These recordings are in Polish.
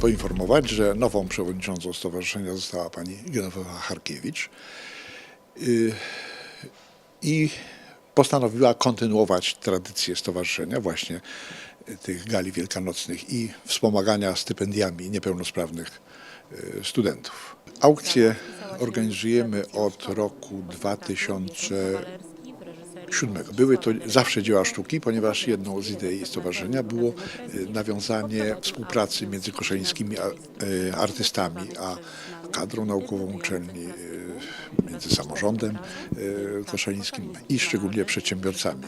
poinformować, że nową przewodniczącą stowarzyszenia została pani Genowefa Harkiewicz Y, i postanowiła kontynuować tradycję stowarzyszenia właśnie y, tych gali wielkanocnych i wspomagania stypendiami niepełnosprawnych y, studentów. Aukcje organizujemy od roku 2007. Były to zawsze dzieła sztuki, ponieważ jedną z idei stowarzyszenia było y, nawiązanie współpracy między koszalińskimi y, artystami a kadrą naukową uczelni, y, między samorządem y, koszalińskim i szczególnie przedsiębiorcami.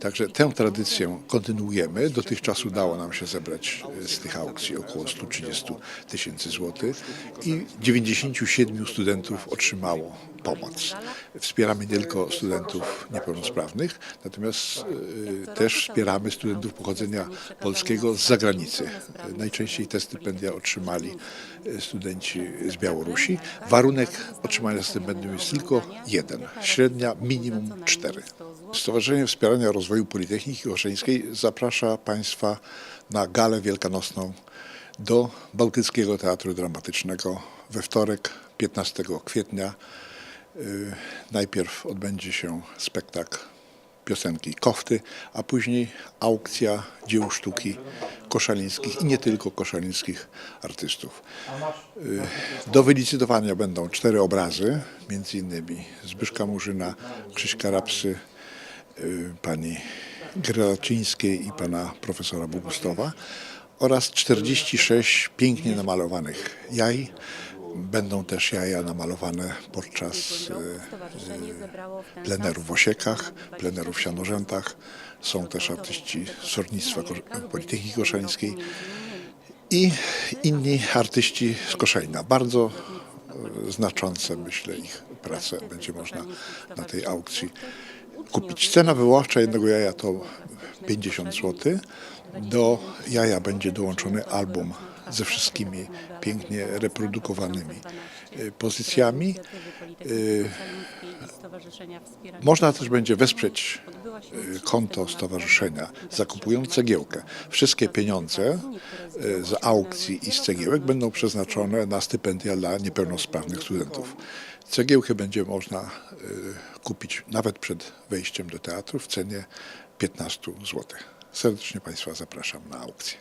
Także tę tradycję kontynuujemy. Dotychczas udało nam się zebrać y, z tych aukcji około 130 tysięcy złotych i 97 studentów otrzymało pomoc. Wspieramy nie tylko studentów niepełnosprawnych, natomiast też wspieramy studentów pochodzenia polskiego z zagranicy. Najczęściej te stypendia otrzymali studenci z Białorusi. Warunek otrzymania stypendium jest tylko jeden, średnia minimum cztery. Stowarzyszenie Wspierania Rozwoju Politechniki Koszalińskiej zaprasza Państwa na galę wielkanocną do Bałtyckiego Teatru Dramatycznego we wtorek 15 kwietnia. Y, Najpierw odbędzie się spektakl piosenki Kofty, a później aukcja dzieł sztuki koszalińskich i nie tylko koszalińskich artystów. Y, Do wylicytowania będą cztery obrazy, między innymi Zbyszka Murzyna, Krzyśka Rapsy, y, pani Grelaczyńskiej i pana profesora Bogustowa oraz 46 pięknie namalowanych jaj. Będą też jaja namalowane podczas e, plenerów w Osiekach, plenerów w Sianorzętach. Są też artyści Sornictwa Politechniki Koszalińskiej i inni artyści z Koszalina. Bardzo e, znaczące, myślę, ich pracę będzie można na tej aukcji kupić. Cena wywoławcza jednego jaja to 50 zł. Do jaja będzie dołączony album ze wszystkimi pięknie reprodukowanymi e, pozycjami. E, Można też będzie wesprzeć e, konto stowarzyszenia, zakupując cegiełkę. Wszystkie pieniądze z aukcji i z cegiełek będą przeznaczone na stypendia dla niepełnosprawnych studentów. Cegiełkę będzie można kupić nawet przed wejściem do teatru w cenie 15 zł. Serdecznie Państwa zapraszam na aukcję.